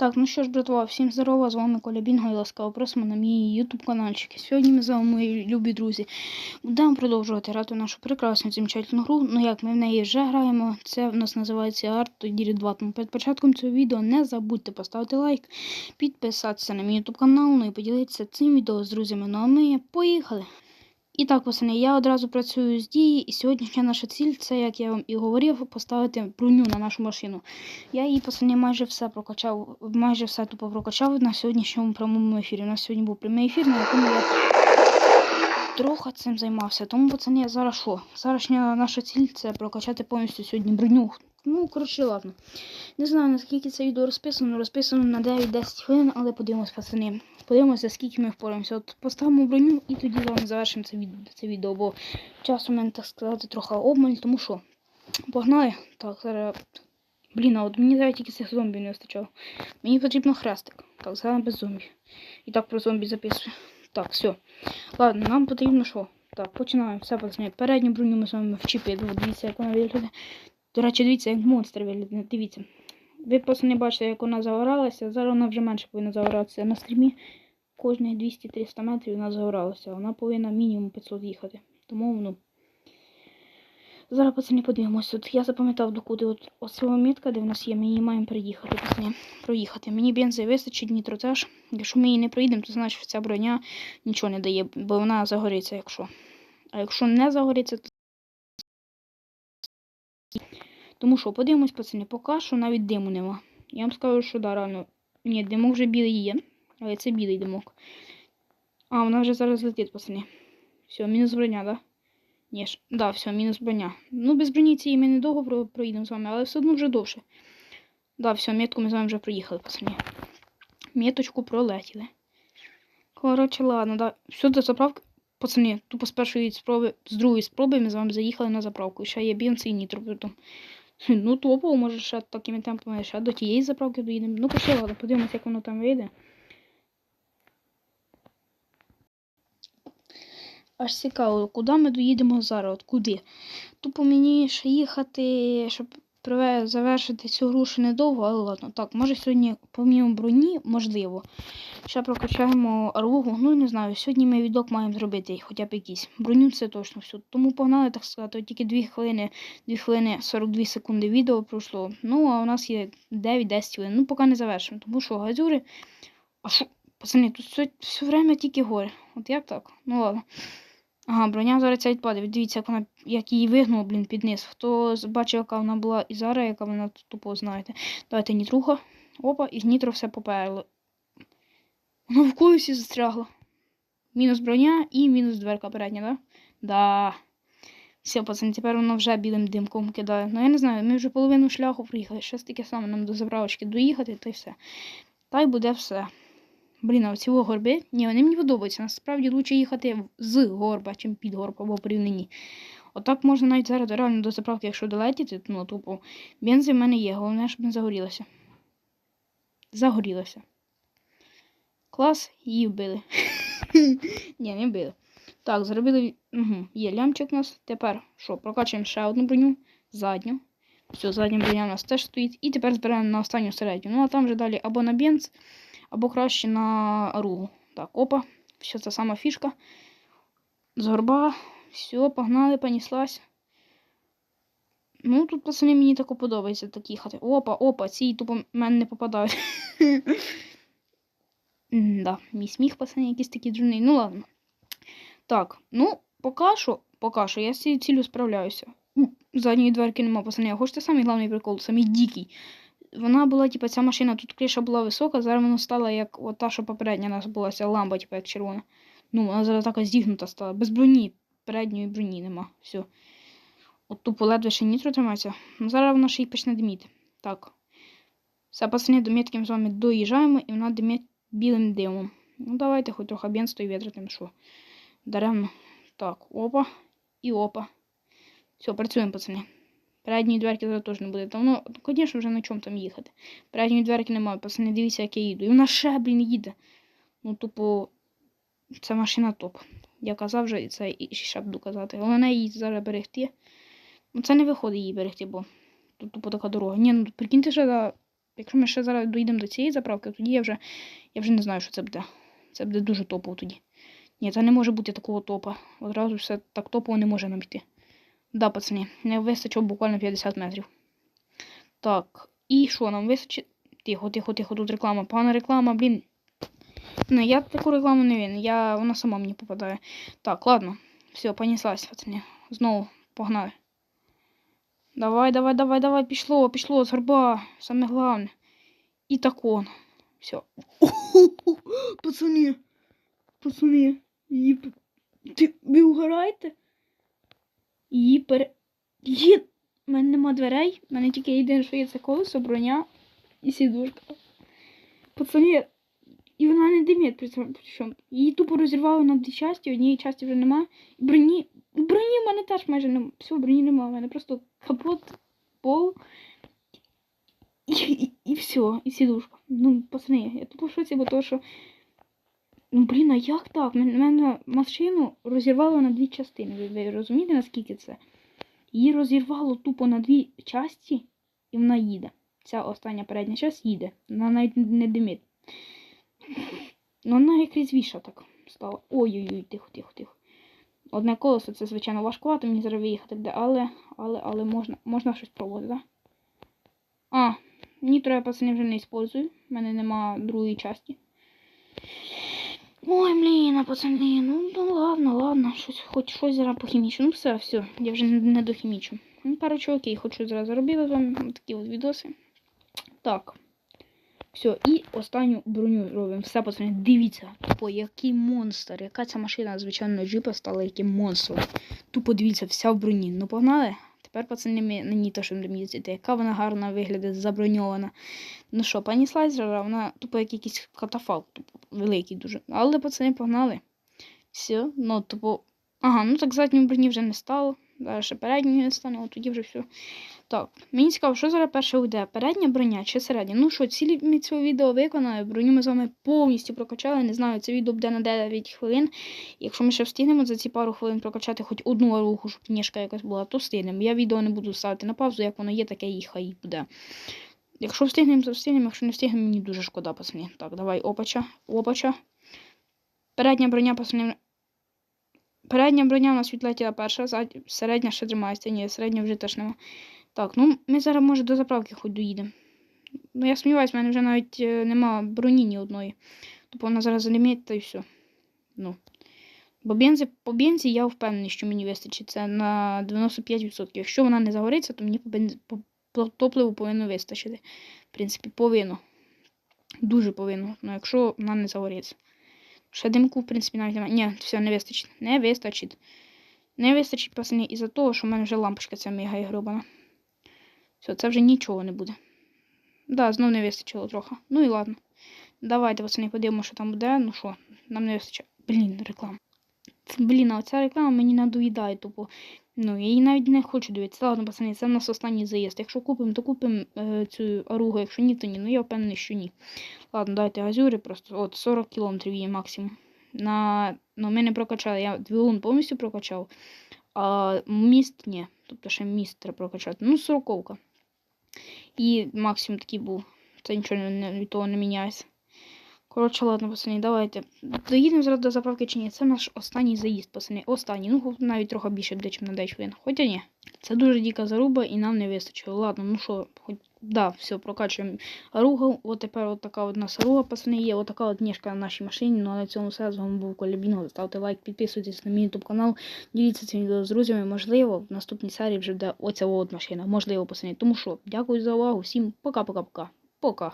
Так, ну що ж, братва, всім здорова, з вами Коля Бінго і ласкаво просимо на мій каналчик. Сьогодні ми з вами, мої любі друзі, будемо продовжувати грати нашу прекрасну замечательну гру. Ну як ми в неї вже граємо, це в нас називається Art Diri 2. Тому перед початком цього відео не забудьте поставити лайк, підписатися на мій YouTube канал, ну і поділитися цим відео з друзями. Ну а ми поїхали! І так, пацани, я одразу працюю з дії, і сьогоднішня наша ціль це, як я вам і говорив, поставити броню на нашу машину. Я її пацани майже все прокачав, майже все тупо прокачав на сьогоднішньому прямому ефірі. У нас сьогодні був прямий ефір, на якому я трохи цим займався. Тому, пацани, зараз що? Зарашня наша ціль це прокачати повністю сьогодні броню. Ну, коротше, ладно. Не знаю, наскільки це відео розписано. Розписано на 9-10 хвилин, але подивимось, пацани. Подивимося, скільки ми впораємося. От поставимо броню і тоді з вами завершимо це відео, це відео, бо часу в мене, так сказати, трохи обмаль, тому що. Погнали. Так, зараз. Блін, а от мені зараз тільки цих зомбі не вистачало. Мені потрібно хрестик. Так, зараз без зомбі. І так про зомбі записую. Так, все. Ладно, нам потрібно що? Так, починаємо. Все, пацани. Передню броню ми з вами вчепили. От Дивіться, як вона виглядає. До речі, дивіться, як монстр виглядає. Дивіться. Ви просто не бачите, як вона загоралася. Зараз вона вже менше повинна загоратися. На стрімі кожні 200-300 метрів вона загоралася. Вона повинна мінімум 500 їхати. Тому, ну. Зараз, пацани, подивимось. От я запам'ятав, докуди от оця мітка, де в нас є, ми її маємо переїхати, пацани. Проїхати. Мені бензи вистачить, нітро теж. Якщо ми її не проїдемо, то значить ця броня нічого не дає, бо вона загориться, якщо. А якщо не загориться, то. Тому що, подивимось, пацани, поки що навіть диму нема. Я вам скажу, що да, реально. Ні, димок вже білий є, але це білий димок. А, вона вже зараз летить, пацани. Все, мінус броня, да? Ні, ж, да, все, мінус броня. Ну, без броні цієї ми недовго про- проїдемо з вами, але все одно вже довше. Да, все, метку ми з вами вже проїхали, пацани. Меточку пролетіли. Коротше, ладно, да. Все до заправки. Пацани, тупо з першої спроби, з другої спроби ми з вами заїхали на заправку. І ще є бенз і нітро. Ну, топово, може, ще такими темпами ще до тієї заправки доїдемо. Ну, пошли, ладно, подивимось, як воно там вийде. Аж цікаво, куди ми доїдемо зараз? От куди? Тупо мені ще їхати, щоб завершити цю гру ще недовго, але ладно. Так, може сьогодні помімо броні, можливо. Ще прокачаємо аругу. Ну, не знаю, сьогодні ми відок маємо зробити, хоча б якийсь. Броню це точно все. Тому погнали, так сказати, тільки 2 хвилини, 2 хвилини 42 секунди відео пройшло. Ну, а у нас є 9-10 хвилин. Ну, поки не завершимо. Тому що газюри. А що, пацани, тут все, все время тільки горе. От як так? Ну ладно. Ага, броня зараз ця відпаде. Дивіться, як вона як її вигнуло, блін, під низ. Хто бачив, яка вона була і зараз, яка вона тупо знаєте. Давайте нітруха. Опа, і нітро все поперло. Вона в колесі застрягла. Мінус броня і мінус дверка передня, да? Да. Все, пацани, тепер воно вже білим димком кидає. Ну я не знаю, ми вже половину шляху приїхали. Ще таке саме нам до заправочки доїхати, та й все. Та й буде все. Блін, а оці горби, ні, вони мені подобаються. Насправді краще їхати з горба, чим під горба, або порівняні. Отак можна навіть зараз реально до заправки, якщо долетіти, ну, тупо, бензи в мене є, головне, щоб не загорілося. Загорілося. Клас, її вбили. Ні, не вбили. Так, зробили. Угу, є лямчик у нас. Тепер що, прокачуємо ще одну броню, задню. Все, задня броня у нас теж стоїть. І тепер збираємо на останню середню. Ну, а там вже далі або на бенз, або краще на аругу. Так, опа. Все це сама фішка. З горба. Все, погнали, поніслась. Ну, тут, пацани, мені тако подобається так їхати. Опа, опа, ці тупо мене не попадають. Да, мій сміх, пацани, якийсь такий дурний. Ну ладно. Так, ну, поки що, поки що, я з цією цілею справляюся. Задньої дверки нема, пацани. А хочете самий головний прикол, самий дикий. Вона була, типу, ця машина, тут криша була висока, зараз вона стала як от та, що попередня у нас була, ця ламба, типу, як червона. Ну, вона зараз така зігнута стала. Без броні, передньої броні нема. Все. От тупо ледве ще нітро тримається. Ну, зараз вона ще й почне диміти. Так. Все, пацани, до ми з вами доїжджаємо, і вона димить білим димом. Ну, давайте хоч трохи бензу і витратимо, що. Даремно. Так, опа. І опа. Все, працюємо, пацани. Передньої дверки зараз теж не буде. Та воно, звісно, вже на чому там їхати. Передньої дверки немає, пацани, дивіться, як я їду. І вона ще, блін, їде. Ну, тупо, це машина топ. Я казав вже, і це і ще буду казати. Головне її зараз берегти. Ну, це не виходить її берегти, бо тут тупо така дорога. Ні, ну прикиньте, що за Якщо ми ще зараз доїдемо до цієї заправки, тоді я вже, я вже не знаю, що це буде. Це буде дуже топово тоді. Ні, це не може бути такого топа. Одразу все так топово не може нам йти. Да, пацани, не вистачило буквально 50 метрів. Так, і що нам вистачить? Тихо, тихо, тихо, тут реклама. Погана реклама, блін. Не, я таку рекламу не він. Я, вона сама мені попадає. Так, ладно. Все, понеслась, пацани. Знову погнали. Давай, давай, давай, давай, пішло, пішло, з горба. Саме головне. І так он. Все. Пацани. Пацани. Ти, ви угораєте? Її пере... Є... У мене нема дверей, у мене тільки єдине, що є це колесо, броня і сідушка. Пацани, і вона не димить при цьому. Її тупо розірвало на дві часті, однієї часті вже нема. І броні. Броні в мене теж майже нема. Все, броні нема. У мене просто капот, пол. І, і, і все, і сідушка. Ну, пацани, я тупо в шоці, бо то, що. Ну, блін, а як так? Мен- Мене машину розірвало на дві частини. Ви, розумієте, наскільки це? Її розірвало тупо на дві часті, і вона їде. Ця остання передня часть їде. Вона навіть не димить. Ну, вона як різвіша так стала. Ой-ой-ой, тихо, тихо, тихо. Одне колесо це, звичайно, важкувато, мені зараз виїхати буде, але, але, але можна, можна щось пробувати, так? А, нітро я пацани вже не использую. У мене нема другої часті. Ой, блін, пацани, ну, ну ладно, ладно, щось, хоч щось зараз похімічу. Ну все, все, я вже не, не дохімічу. Ну, коротше, окей, хочу зараз заробити з такі от відоси. Так. Все, і останню броню робимо. Все, пацани, дивіться. Тупо, який монстр. Яка ця машина, звичайно, джипа стала яким монстром. Тупо дивіться, вся в броні. Ну погнали. Тепер, пацани, не на що будемо їздити. Яка вона гарна виглядає, заброньована. Ну що, пані слайзера, вона тупо як якийсь катафалк, тупо великий дуже. Але, пацани, погнали. Все, ну, тупо. Ага, ну так задньої броні вже не стало. Зараз ще передньої не стане, от тоді вже все. Так, мені цікаво, що зараз перше буде? Передня броня чи середня? Ну що, цілі ми цього відео виконали. Броню ми з вами повністю прокачали. Не знаю, це відео буде на 9 хвилин. Якщо ми ще встигнемо за ці пару хвилин прокачати хоч одну руху, щоб ніжка якась була, то встигнемо. Я відео не буду ставити на паузу, як воно є, таке і хай буде. Якщо встигнемо, то встигнемо, якщо не встигнемо, мені дуже шкода, пацани. Так, давай, опача, опача. Передня броня, пацани. Передня броня у нас відлетіла перша, середня ще тримається. Ні, середня вже теж нема. Так, ну ми зараз, може, до заправки хоч доїдемо. Ну, я сподіваюся, в мене вже навіть е, нема броні ні одної. Тобто вона зараз залімить та й все. Ну. Бо бензи, по бензі я впевнений, що мені вистачить. Це на 95%. Якщо вона не загориться, то мені по, бенз... по... топливу повинно вистачити. В принципі, повинно. Дуже повинно. Ну, якщо вона не загориться. Ще димку, в принципі, навіть немає. Ні, все, не вистачить. Не вистачить. Не вистачить, пацани, із-за того, що в мене вже лампочка ця мігає гробана. Все, це вже нічого не буде. Да, знов не вистачило трохи. Ну і ладно. Давайте, пацани, подивимося, що там буде. Ну що, нам не вистачає. Блін, реклама. Блін, а оця реклама мені надоїдає, тупо. Ну, я її навіть не хочу дивитися. Ладно, пацани, це в нас останній заїзд. Якщо купимо, то купимо е, цю аругу, якщо ні, то ні. Ну я впевнений, що ні. Ладно, давайте газюри просто. От 40 кілометрів є максимум. На... Ну, ми не прокачали. Я двигун повністю прокачав, а міст ні. Тобто ще міст треба прокачати. Ну, сороковка. І максимум такий був. Це нічого не, від того не міняється. Коротше, ладно, пацани, давайте. Доїдемо зараз до заправки чи ні? Це наш останній заїзд, пацани. Останній. Ну, навіть трохи більше буде, ніж на 10 хвилин. Хоча ні. Це дуже дика заруба і нам не вистачило. Ладно, ну що, хоч да, все, прокачуємо ругу. От тепер от така от нас руга, пацани, є. От така от ніжка на нашій машині. Ну а на цьому все. З вами був Коля Ставте лайк, підписуйтесь на мій ютуб канал, діліться цим відео з друзями. Можливо, в наступній серії вже буде оця от машина. Можливо, пацани. Тому що, дякую за увагу. Всім пока-пока-пока. Пока.